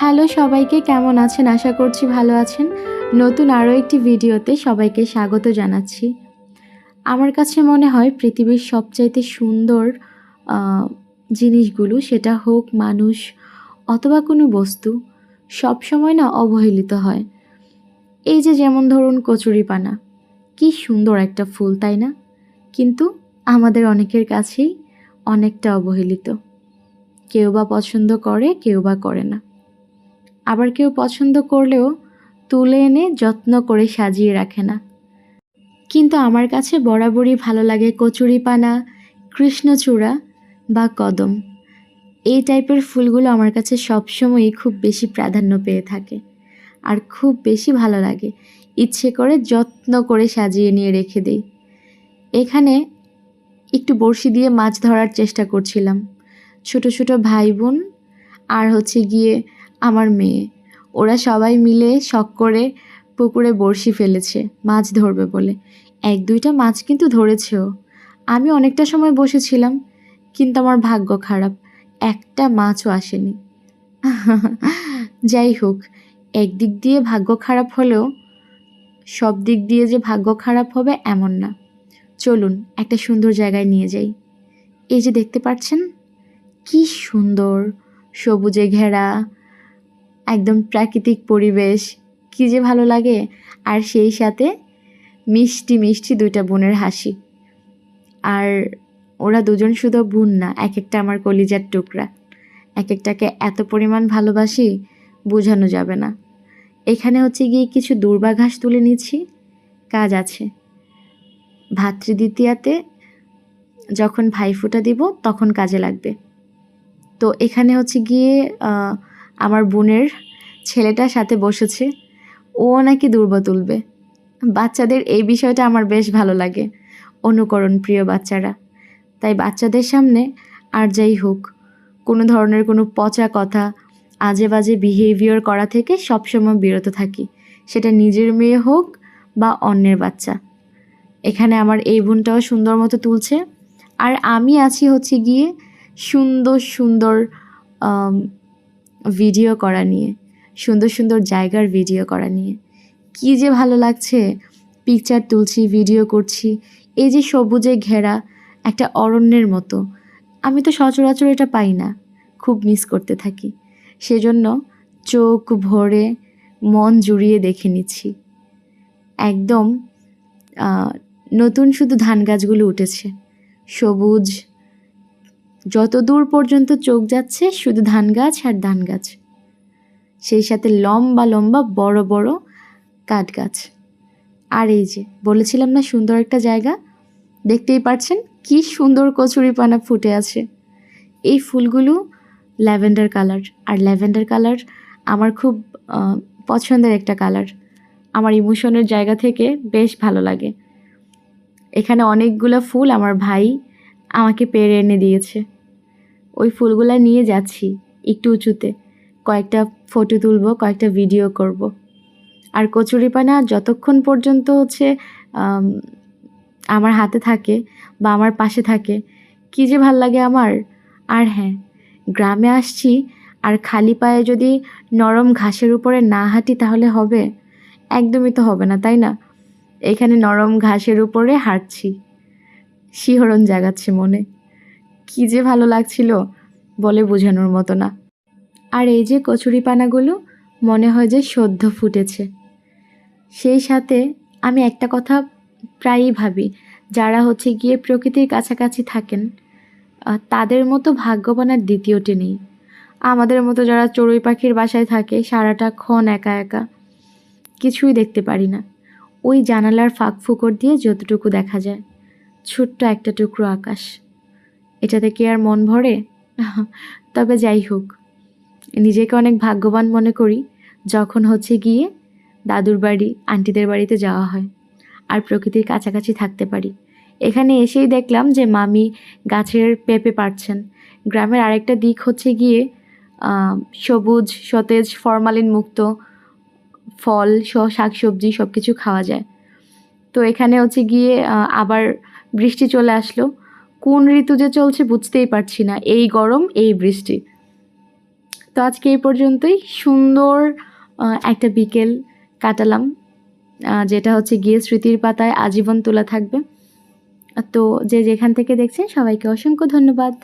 Hello সবাইকে, কেমন আছেন? আশা করছি ভালো আছেন। নতুন আরও একটি ভিডিওতে সবাইকে স্বাগত জানাচ্ছি। আমার কাছে মনে হয় পৃথিবীর সবচাইতে সুন্দর জিনিসগুলো সেটা হোক মানুষ অথবা কোনো বস্তু সব সময় না অবহেলিত হয়। এই যে যেমন ধরুন কচুরিপানা, কি সুন্দর একটা ফুল, তাই না? কিন্তু আমাদের অনেকের কাছেই অনেকটা অবহেলিত। কেউ বা পছন্দ করে, কেউ বা করে না। আবার কেউ পছন্দ করলেও তুলে এনে যত্ন করে সাজিয়ে রাখে না। কিন্তু আমার কাছে বরাবরই ভালো লাগে কচুরিপানা, কৃষ্ণচূড়া বা কদম। এই টাইপের ফুলগুলো আমার কাছে সবসময়ই খুব বেশি প্রাধান্য পেয়ে থাকে আর খুব বেশি ভালো লাগে। ইচ্ছে করে যত্ন করে সাজিয়ে নিয়ে রেখে দেই। এখানে একটু বড়শি দিয়ে মাছ ধরার চেষ্টা করছিলাম। ছোট ছোট ভাই বোন আর হচ্ছে গিয়ে আমার মেয়ে। ওরা সবাই মিলে শখ করে পুকুরে বড়শি ফেলেছে, মাছ ধরবে বলে। এক দুইটা মাছ কিন্তু ধরেছেও। আমি অনেকটা সময় বসেছিলাম, কিন্তু আমার ভাগ্য খারাপ। একটা মাছও আসেনি। যাই হোক, একদিক দিয়ে ভাগ্য খারাপ হলেও সব দিক দিয়ে যে ভাগ্য খারাপ হবে এমন না। চলুন একটা সুন্দর জায়গায় নিয়ে যাই। এই যে দেখতে পাচ্ছেন, কি সুন্দর, সবুজে ঘেরা একদম প্রাকৃতিক পরিবেশ, কি যে ভালো লাগে। আর সেই সাথে মিষ্টি মিষ্টি দুইটা বোনের হাসি। আর ওরা দুজন শুধু বোন না এক একটা আমার কলিজার টুকরা। এক একটাকে এত পরিমাণ ভালোবাসি, বোঝানো যাবে না। এখানে হচ্ছে গিয়ে কিছু দুর্বা ঘাস তুলে নিচ্ছি। কাজ আছে। ভাতৃদ্বিতীয়াতে যখন ভাইফোঁটা দিব, তখন কাজে লাগবে। তো এখানে হচ্ছে গিয়ে আমার বোনের ছেলেটার সাথে বসেছে। ও নাকি দুর্বা তুলবে। বাচ্চাদের এই বিষয়টা আমার বেশ ভালো লাগে। অনুকরণ প্রিয় বাচ্চারা। তাই বাচ্চাদের সামনে আর যাই হোক, কোনো ধরনের কোনো পচা কথা আজে বাজে বিহেভিয়ার করা থেকে সবসময় বিরত থাকি। সেটা নিজের মেয়ে হোক বা অন্যের বাচ্চা। এখানে আমার এই বোনটাও সুন্দর মতো তুলছে। আর আমি আছি হচ্ছে গিয়ে সুন্দর সুন্দর ভিডিও করা নিয়ে, সুন্দর সুন্দর জায়গার ভিডিও করা নিয়ে। কি যে ভালো লাগছে পিকচার তুলছি ভিডিও করছি, এই যে সবুজে ঘেরা একটা অরণ্যের মতো। আমি তো সচরাচর এটা পাই না, খুব মিস করতে থাকি। সেজন্য চোখ ভরে মন জুড়িয়ে দেখে নিচ্ছি। একদম নতুন শুধু ধান গাছগুলো উঠেছে। সবুজ যত দূর পর্যন্ত চোখ যাচ্ছে, শুধু ধান গাছ আর ধান গাছ। সেই সাথে লম্বা লম্বা, বড় বড় কাঠ গাছ। আর এই যে, বলেছিলাম না সুন্দর একটা জায়গা? দেখতেই পাচ্ছেন কি সুন্দর কচুরিপানা ফুটে আছে। এই ফুলগুলো ল্যাভেন্ডার কালার। আর ল্যাভেন্ডার কালার আমার খুব পছন্দের একটা কালার। আমার ইমোশনের জায়গা থেকে বেশ ভালো লাগে। এখানে অনেকগুলো ফুল আমার ভাই আমাকে পেরে এনে দিয়েছে। ওই ফুলগুলা নিয়ে যাচ্ছি, একটু উঁচুতে। কয়েকটা ফটো তুলবো, কয়েকটা ভিডিও করব। আর কচুরিপানা যতক্ষণ পর্যন্ত হচ্ছে আমার হাতে থাকে বা আমার পাশে থাকে, কী যে ভালো লাগে আমার। আর হ্যাঁ গ্রামে আসছি, আর খালি পায়ে যদি নরম ঘাসের উপরে না হাঁটি তাহলে হবে? একদমই তো হবে না, তাই না? এখানে নরম ঘাসের উপরে হাঁটছি। শিহরণ জাগাচ্ছে মনে। কি যে ভালো লাগছিল বলে বোঝানোর মতো না। আর এই যে কচুরিপানাগুলো মনে হয় যে সদ্য ফুটেছে। সেই সাথে আমি একটা কথা প্রায়ই ভাবি, যারা হচ্ছে গিয়ে প্রকৃতির কাছাকাছি থাকেন তাদের মতো ভাগ্যবান আর দ্বিতীয়টি নেই। আমাদের মতো যারা চড়ুই পাখির বাসায় থাকে, সারাটা ক্ষণ একা একা, কিছুই দেখতে পারি না। ওই জানালার ফাঁক ফুকর দিয়ে যতটুকু দেখা যায়, ছোট্ট একটা টুকরো আকাশ। এটাতে কি আর মন ভরে? তবে যাই হোক, নিজেকে অনেক ভাগ্যবান মনে করি যখন হচ্ছে গিয়ে দাদুর বাড়ি, আন্টিদের বাড়িতে যাওয়া হয় আর প্রকৃতির কাছাকাছি থাকতে পারি। এখানে এসেই দেখলাম যে মামি গাছের পেঁপে পাড়ছেন। গ্রামের আরেকটা দিক হচ্ছে গিয়ে সবুজ, সতেজ, ফরমালিন মুক্ত ফল সহ শাকসবজি সব কিছু খাওয়া যায়। তো এখানে হচ্ছে গিয়ে আবার বৃষ্টি চলে আসলো। কোন ঋতু যে চলছে বুঝতেই পারছি না, এই গরম, এই বৃষ্টি। তো আজকে এই পর্যন্তই। সুন্দর একটা বিকেল কাটালাম যেটা হচ্ছে গিয়ে স্মৃতির পাতায় আজীবন তোলা থাকবে। তো যে যেখান থেকে দেখছেন সবাইকে অসংখ্য ধন্যবাদ।